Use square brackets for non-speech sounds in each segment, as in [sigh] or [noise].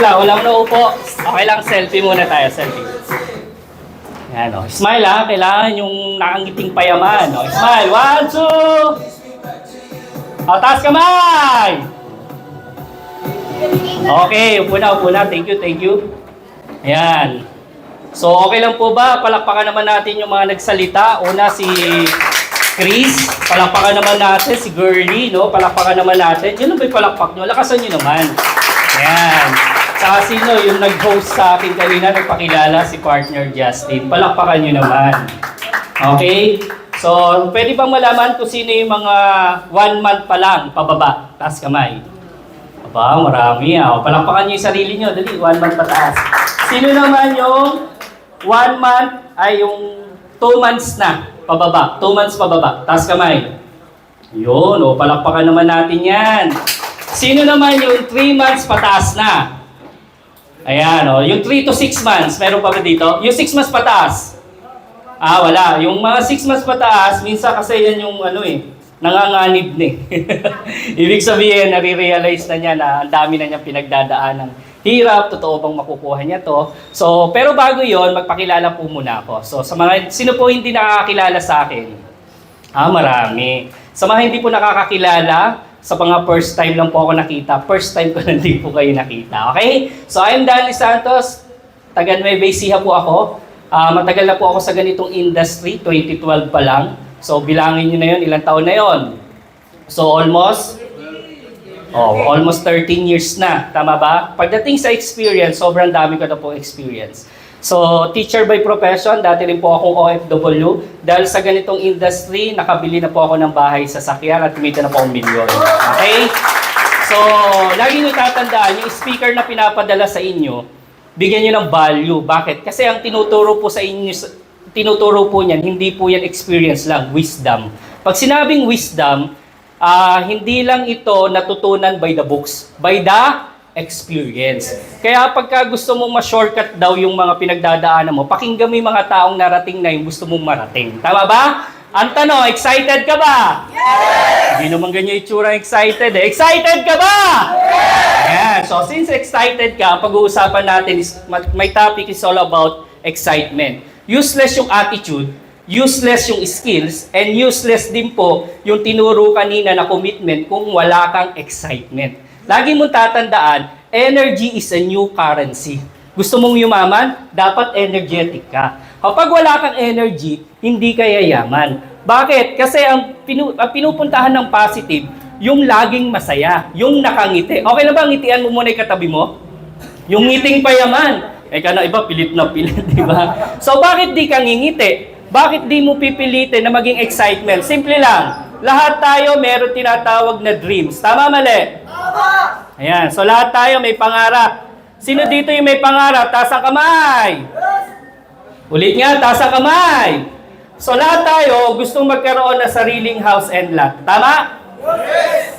lang, walang naupo. Okay lang, selfie muna tayo, selfie. Yan o. Smile ha, kailangan yung nakangiting payaman. O, smile. One, two. O, taas kamay. Okay, upo na, upo na. Thank you, thank you. Ayan. So, okay lang po ba? Palakpakan naman natin yung mga nagsalita. Una, si Chris. Palakpakan naman natin. Si Girlie, no? Palakpakan naman natin. Yun ba yung palakpak nyo? Lakasan nyo naman. Ayan. Saka sino yung nag-host sa akin kanina, nagpakilala si partner Justin. Palakpakan nyo naman. Okay? So, pwede bang malaman kung sino yung mga one month pa lang, pababa, taas kamay? Aba, marami ah. Palakpakan nyo yung sarili nyo. Dali, one month pataas. Sino naman yung one month ay yung two months na pababa? Two months pababa. Taas kamay. Yun, o palakpakan naman natin yan. Sino naman yung three months pataas na? Ayan, o. Yung 3 to 6 months, meron pa ba dito? Yung 6 months pataas. Ah, wala. Yung mga 6 months pataas, minsan kasi yan yung ano eh, nanganganib na eh. [laughs] Ibig sabihin, nare-realize na niya na ang dami na niyang pinagdadaanan. Hirap, totoo bang makukuha niya to? So, pero bago yon magpakilala po muna ako. So, sa mga, sino po hindi nakakakilala sa akin? Ah, marami. Sa mga hindi po nakakakilala, sa mga first time lang po ako nakita, first time ko [laughs] lang din po kayo nakita. Okay? So, I'm Danny Santos. Taga Nueva Ecija po ako. Ah, matagal na po ako sa ganitong industry, 2012 pa lang. So, bilangin nyo na yun, ilang taon na yon. So, almost Oh, almost 13 years na. Tama ba? Pagdating sa experience, sobrang dami ko na po experience. So, teacher by profession, dati rin po akong OFW. Dahil sa ganitong industry, nakabili na po ako ng bahay sa sakyan at kumita na po akong milyon. Okay? So, lagi nyo tatandaan, yung speaker na pinapadala sa inyo, bigyan nyo ng value. Bakit? Kasi ang tinuturo po sa inyo, tinuturo po niyan, hindi po yan experience lang, wisdom. Pag sinabing wisdom, Ah, hindi lang ito natutunan by the books, by the experience. Kaya pagka gusto mong ma-shortcut daw yung mga pinagdadaanan mo, pakinggan mo yung mga taong narating na yung gusto mong marating. Tama ba? Ang tanong, excited ka ba? Yes! Hindi naman ganyan itsura excited eh. Excited ka ba? Yes! So since excited ka, ang pag-uusapan natin is, my topic is all about excitement. Useless yung attitude, useless yung skills, and useless din po yung tinuro kanina na commitment kung wala kang excitement. Lagi mong tatandaan, energy is a new currency. Gusto mong yumaman? Dapat energetic ka. Kapag wala kang energy, hindi ka yayaman. Bakit? Kasi ang, pinu- ang pinupuntahan ng positive, yung laging masaya, yung nakangiti. Okay na ba, ngitian mo muna yung katabi mo? Yung ngiting payaman. Eh, kana iba, pilit na pilit, [laughs] di ba? So, bakit di ka ngingiti? Bakit di mo pipilitin na maging excitement? Simple lang. Lahat tayo meron tinatawag na dreams. Tama, mali? Tama! Ayan. So, lahat tayo may pangarap. Sino dito yung may pangarap? Taas ang kamay. Ulit nga, taas ang kamay. So, lahat tayo gustong magkaroon ng sariling house and lot. Tama?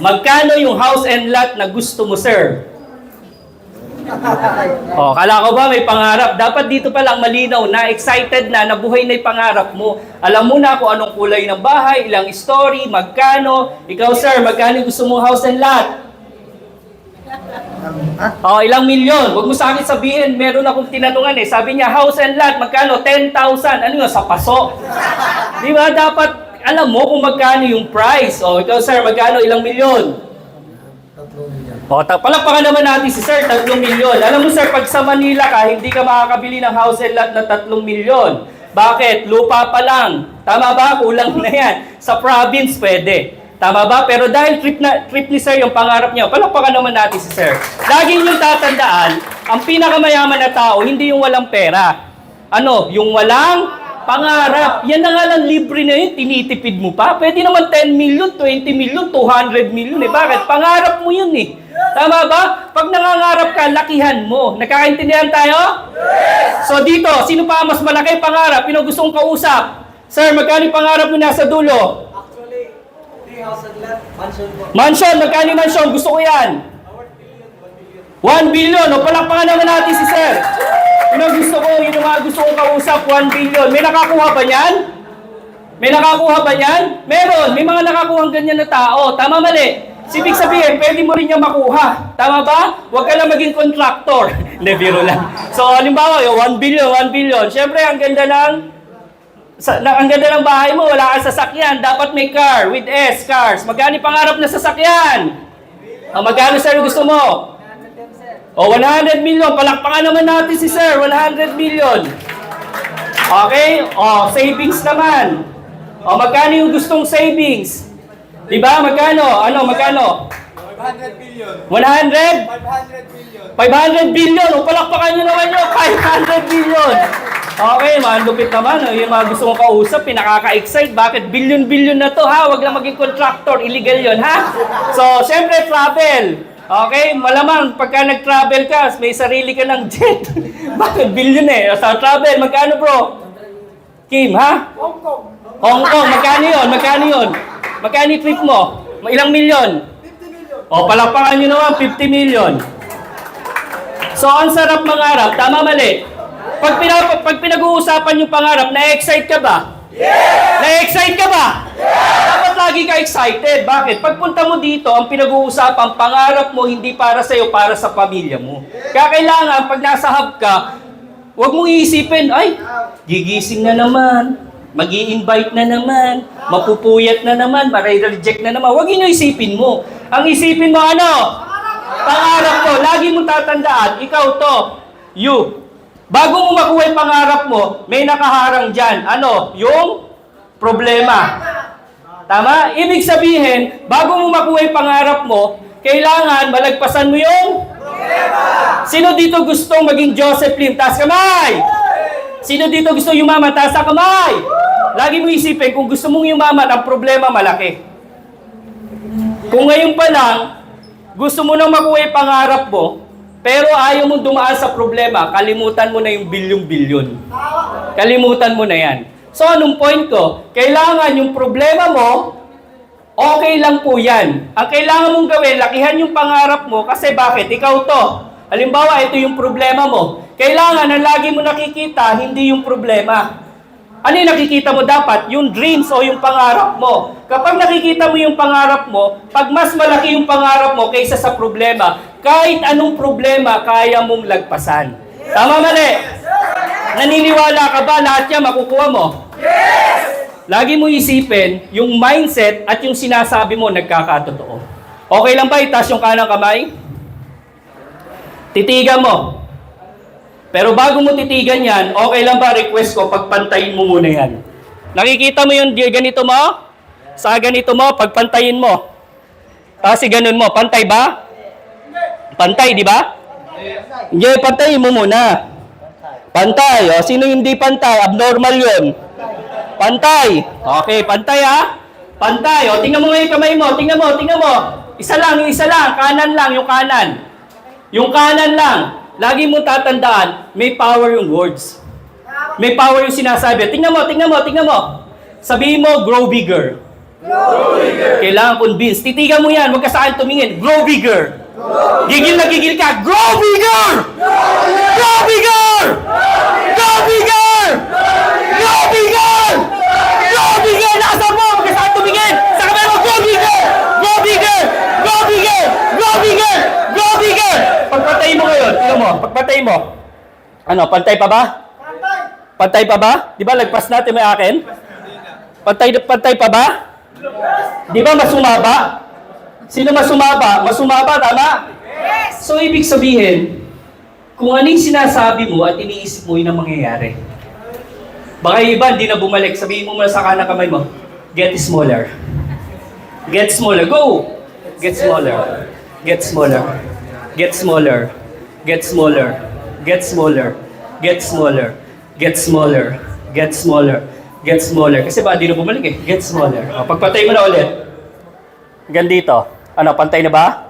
Magkano yung house and lot na gusto mo, sir? Oh, kala ko ba may pangarap? Dapat dito pa lang malinaw na excited na, nabuhay na yung pangarap mo. Alam mo na kung anong kulay ng bahay, ilang story, magkano. Ikaw sir, magkano gusto mong house and lot? Oh, ilang milyon. Huwag mo sa akin sabihin, meron akong tinanungan eh. Sabi niya, house and lot, magkano? 10,000. Ano yun, sa paso? Di ba? Dapat alam mo kung magkano yung price. Oh, ikaw sir, magkano? Ilang milyon? O, palakpakan naman natin si Sir, 3 milyon. Alam mo Sir, pag sa Manila ka, hindi ka makakabili ng house and lot na 3 milyon. Bakit? Lupa pa lang. Tama ba? Kulang na yan. Sa province, pwede. Tama ba? Pero dahil trip, na, trip ni Sir yung pangarap niya, palakpakan naman natin si Sir. Lagi niyong tatandaan, ang pinakamayaman na tao, hindi yung walang pera. Ano? Yung walang pangarap. Yan na nga lang libre na yun, tinitipid mo pa. Pwede naman 10 million, 20 million, 200 million eh. Bakit? Pangarap mo yun eh. Tama ba? Pag nangangarap ka, lakihan mo. Nagkakaintindihan tayo? Yes! So dito, sino pa mas malaki pangarap? Pino gusto kong kausap? Sir, magkano yung pangarap mo nasa dulo? Actually, three house and lot, mansion po. Mansion, magkano mansion? Gusto ko yan. 1 billion. O palakpakan naman natin si Sir. Yun ang gusto ko, yun ang mga gusto kong kausap, 1 billion. May nakakuha ba yan? May nakakuha ba yan? Meron. May mga nakakuha ganyan na tao. Tama mali. Ibig sabihin, pwede mo rin niya makuha. Tama ba? Huwag ka lang maging contractor. [laughs] Hindi, lang. So, halimbawa, yung 1 billion, 1 billion. Siyempre, ang ganda ng sa, ang ganda ng bahay mo, wala kang sasakyan. Dapat may car with S, cars. Magkano pangarap na sasakyan? O, magkano sir gusto mo? O, 100 million. Palakpakan naman natin si sir. 100 million. Okay? O, savings naman. O, magkano yung gustong savings? Di ba? Magkano? Ano? Magkano? 500 billion. 100? 500 billion. 500 billion! O palakpakan nyo naman yun! 500 billion! Okay, mga lupit naman. oh. Yung mga gusto kong kausap, pinakaka-excite. Bakit? Billion-billion na to, ha? Huwag lang maging contractor. Illegal yon ha? So, syempre, travel. Okay? Malamang, pagka nag-travel ka, may sarili ka ng jet. [laughs] Bakit? Billion eh. Sa travel, magkano bro? Kim, ha? Hong Kong. Hong Kong, magkano yun? Magkano yun? Magkano yung trip mo? Ilang milyon? 50 million. O, palakpakan nyo naman, 50 million. So, ang sarap mangarap, tama mali. Pag, pinap- pag pinag-uusapan yung pangarap, na-excite ka ba? Yes! Na-excite ka ba? Dapat lagi ka excited. Bakit? Pagpunta mo dito, ang pinag-uusapan, pangarap mo hindi para sa'yo, para sa pamilya mo. Kaya kailangan, pag nasa hub ka, huwag mong iisipin, ay, gigising na naman, mag invite na naman, mapupuyat na naman, maray-reject na naman. Huwag yun yung isipin mo. Ang isipin mo ano? Pangarap mo. Lagi mo tatandaan, ikaw to, you. Bago mo makuha yung pangarap mo, may nakaharang dyan. Ano? Yung problema. Tama? Ibig sabihin, bago mo makuha yung pangarap mo, kailangan malagpasan mo yung Sino dito gustong maging Joseph Lim? Taas kamay! Sino dito gusto yumaman? Taas ang kamay! Lagi mo isipin, kung gusto mong yumaman, ang problema malaki. Kung ngayon pa lang, gusto mo nang makuha yung pangarap mo, pero ayaw mong dumaan sa problema, kalimutan mo na yung bilyong-bilyon. Kalimutan mo na yan. So, anong point ko? Kailangan yung problema mo, okay lang po yan. Ang kailangan mong gawin, lakihan yung pangarap mo kasi bakit? Ikaw to. Halimbawa, ito yung problema mo. Kailangan ang lagi mo nakikita, hindi yung problema. Ano yung nakikita mo dapat? Yung dreams o yung pangarap mo. Kapag nakikita mo yung pangarap mo, pag mas malaki yung pangarap mo kaysa sa problema, kahit anong problema, kaya mong lagpasan. Tama mali? Naniniwala ka ba lahat yan makukuha mo? Lagi mo isipin, yung mindset at yung sinasabi mo nagkakatotoo. Okay lang ba itaas yung kanang kamay? Titigan mo. Pero bago mo titigan yan, okay lang ba request ko, pagpantayin mo muna yan. Nakikita mo yung ganito mo? Sa ganito mo, pagpantayin mo. Kasi ganun mo, pantay ba? Pantay, di ba? Hindi, pantayin mo muna. Pantay. O, sino hindi pantay? Abnormal yun. Pantay. Okay, pantay ha. Pantay. O, tingnan mo yung kamay mo. Tingnan mo, tingnan mo. Isa lang, yung isa lang. Kanan lang, yung kanan. Yung kanan lang. Lagi mo tatandaan, may power yung words. May power yung sinasabi. Tingnan mo, tingnan mo, tingnan mo. Sabihin mo, grow bigger. Grow bigger. Kailangan convince. Titigan mo yan, huwag ka sa akin tumingin. Grow bigger. Gigil na gigil ka. Grow bigger! Grow bigger! Grow bigger! Grow bigger! Grow bigger! Nakasan mo! Huwag ka sa akin tumingin! Sa kamay mo, grow bigger! Grow bigger! Grow bigger! Grow bigger! Grow bigger! Pagpatay mo ngayon, tingnan mo, pagpatay mo. Ano, pantay pa ba? Pantay pa ba? Di ba lagpas natin may akin? Pantay, pantay pa ba? Di ba masumaba? Sino masumaba? Masumaba, tama? So, ibig sabihin, kung anong sinasabi mo at iniisip mo, yun ang mangyayari. Baka yung iba, hindi na bumalik. Sabihin mo muna sa kanang kamay mo, get smaller. Get smaller. Go! Get smaller. Get smaller. Get smaller. Get smaller. Get smaller. Get smaller. Get smaller. Get smaller. Get smaller. Kasi ba, di na bumalik eh. Get smaller. O, pagpatay mo na ulit. Hanggang dito. Ano, pantay na ba?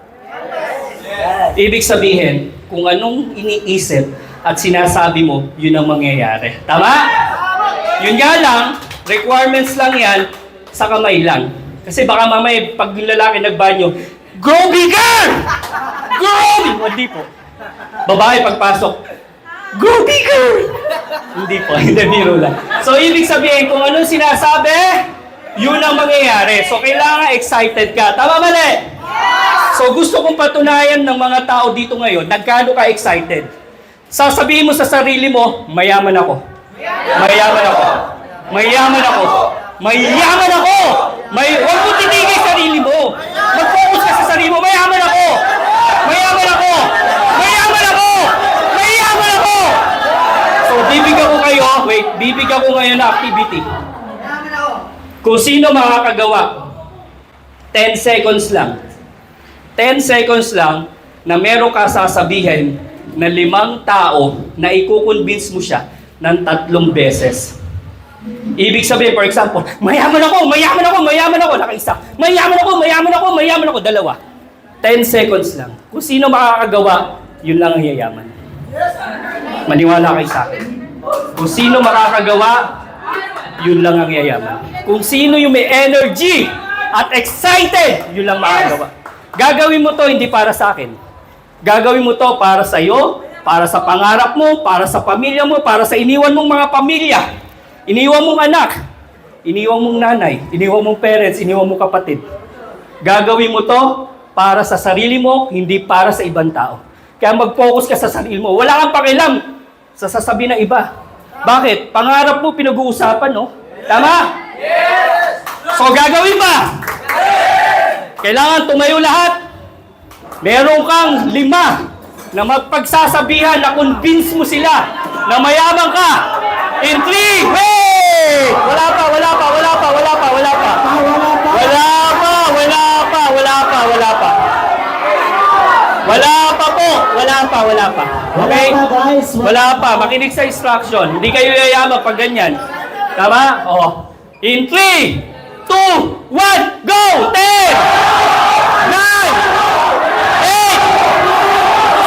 Ibig sabihin, kung anong iniisip at sinasabi mo, yun ang mangyayari. Tama? Yun nga lang, requirements lang yan, sa kamay lang. Kasi baka mamaya, pag yung lalaki nagbanyo, Grow bigger! [laughs] Grow bigger! Hindi po. Babae pagpasok, Grow bigger! hindi po, [laughs] hindi biro lang. So, ibig sabihin, kung anong sinasabi, yun ang mangyayari. So, kailangan excited ka. Tama mali? So gusto kong patunayan ng mga tao dito ngayon, nagkano ka excited. Sasabihin mo sa sarili mo, mayaman ako. Mayaman ako. Mayaman ako. Mayaman ako! May, huwag mo titigil sarili mo. Mag-focus ka sa sarili mo, mayaman ako! Mayaman ako! Mayaman ako! Mayaman ako! So, bibigyan ko kayo, wait, bibigyan ko ngayon na activity. Kung sino makakagawa, 10 seconds lang. 10 seconds lang na meron ka sasabihin na limang tao na ikukonvince mo siya ng tatlong beses. Ibig sabihin, for example, mayaman ako, mayaman ako, mayaman ako, nakaisa. Mayaman ako, mayaman ako, mayaman ako, dalawa. 10 seconds lang. Kung sino makakagawa, yun lang ang yayaman. Maniwala kayo sa akin. Kung sino makakagawa, yun lang ang yayaman. Kung sino yung may energy at excited, yun lang makakagawa. Gagawin mo to hindi para sa akin. Gagawin mo to para sa iyo, para sa pangarap mo, para sa pamilya mo, para sa iniwan mong mga pamilya. Iniwan mong anak, iniwan mong nanay, iniwan mong parents, iniwan mong kapatid. Gagawin mo to para sa sarili mo, hindi para sa ibang tao. Kaya mag-focus ka sa sarili mo. Wala kang pakialam sa sasabihin ng iba. Bakit? Pangarap mo pinag-uusapan, no? Tama? Yes! So gagawin ba? Kailangan tumayo lahat. Meron kang lima na magpagsasabihan na convince mo sila na mayaman ka. In three, hey! Wala pa, wala pa, wala pa, wala pa, wala pa. Wala pa, wala pa, wala pa, wala pa. Wala pa po, wala pa, wala pa. Okay? Wala pa, guys. Wala pa, makinig sa instruction. Hindi kayo yayaman pag ganyan. Tama? Oo. In 3, 2, 1, go! 10! 9, 8,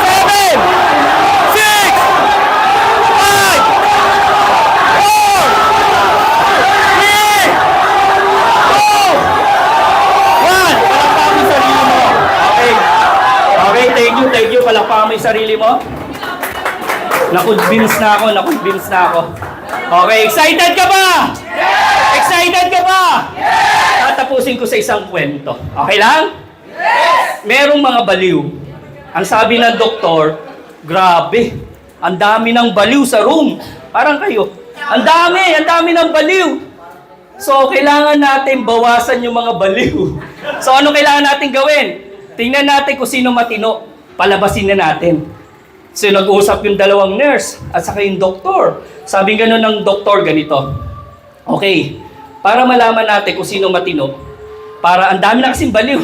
7, 6, 5, 4, 3, 2, 1. Palakpakan mo yung sarili mo. Okay. Okay, thank you, thank you. Palakpakan mo yung sarili mo. Na-convince na ako, na-convince na ako. Okay, excited ka ba? Excited ka ba? Tatapusin ko sa isang kwento. Okay lang? Merong mga baliw. Ang sabi ng doktor, grabe, ang dami ng baliw sa room. Parang kayo. Ang dami, ang dami ng baliw. So, kailangan natin bawasan yung mga baliw. So, ano kailangan natin gawin? Tingnan natin kung sino matino. Palabasin na natin. So, nag-uusap yung dalawang nurse at saka yung doktor. Sabi gano'n ng doktor ganito. Okay, para malaman natin kung sino matino, para ang dami na kasing baliw.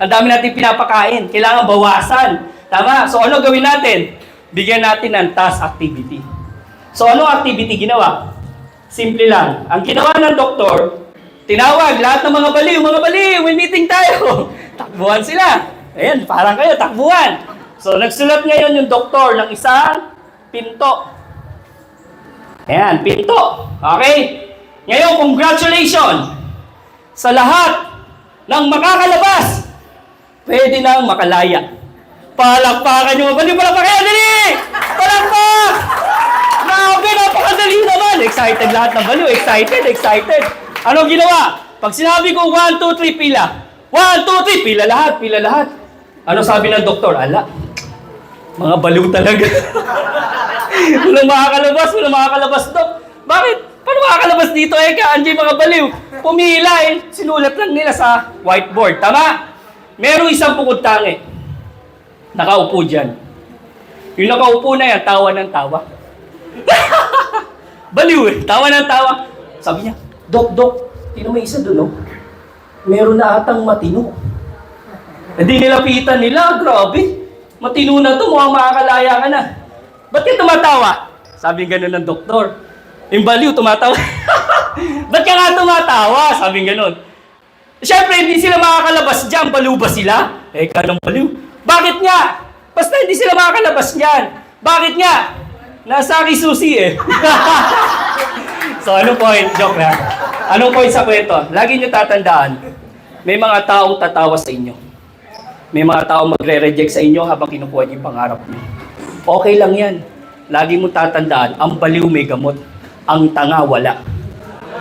Ang dami natin pinapakain. Kailangan bawasan. Tama? So ano gawin natin? Bigyan natin ng task activity. So ano activity ginawa? Simple lang. Ang ginawa ng doktor, tinawag lahat ng mga baliw, mga baliw, may meeting tayo. [laughs] Takbuhan sila. Ayan, parang kayo, takbuhan. So nagsulat ngayon yung doktor ng isang pinto. Ayan, pinto. Okay? Ngayon, congratulations sa lahat ng makakalabas. Pwede nang makalaya. Palakpakan nyo. Bali, palakpakan. Dali! Palakpak! Grabe, napakadali naman. Excited lahat ng baliw. Excited, excited. Ano ginawa? Pag sinabi ko 1, 2, 3, pila. 1, 2, 3, pila lahat, pila lahat. Ano sabi ng doktor? Ala, mga baliw talaga. [laughs] walang makakalabas, walang makakalabas, Dok. Bakit? Paano makakalabas dito eh? Kaandiyan mga baliw. Pumila eh. Sinulat lang nila sa whiteboard. Tama? Merong isang pukod tangi. Nakaupo dyan. Yung nakaupo na yan, tawa ng tawa. [laughs] baliw eh. Tawa ng tawa. Sabi niya, Dok, Dok, tino may isa doon, oh. Meron na atang matino. Hindi nilapitan nila, grabe. Matino na to, mukhang makakalaya ka na. Ba't ka tumatawa? Sabi ganun ng doktor. Yung tumatawa. [laughs] Ba't ka nga tumatawa? Sabi ganun. Siyempre, hindi sila makakalabas dyan. Baliw ba sila? Eh, kanong baliw. Bakit nga? Basta hindi sila makakalabas dyan. Bakit nga? Nasa susi eh. [laughs] so, anong point? Joke na. Anong point sa kwento? Lagi nyo tatandaan, may mga taong tatawa sa inyo. May mga taong magre-reject sa inyo habang kinukuha niyo yung pangarap niyo. Okay lang yan. Lagi mo tatandaan, ang baliw may gamot. Ang tanga wala.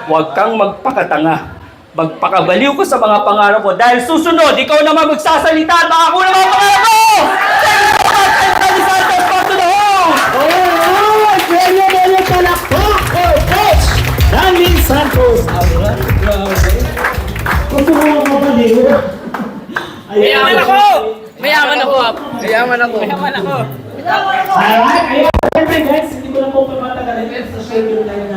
Huwag kang magpakatanga. magpakabaliw ko sa mga pangarap mo. Dahil susunod, ikaw naman magsasalita at ako na mga pangarap! Oh, Danlin Santos. Mo mga kapaliw? Mayaman ako! Mayaman ako! Mayaman ako! Mayaman ako! Alright, ayun. Siyempre guys, hindi ko na po papatagalin. Sa schedule na yun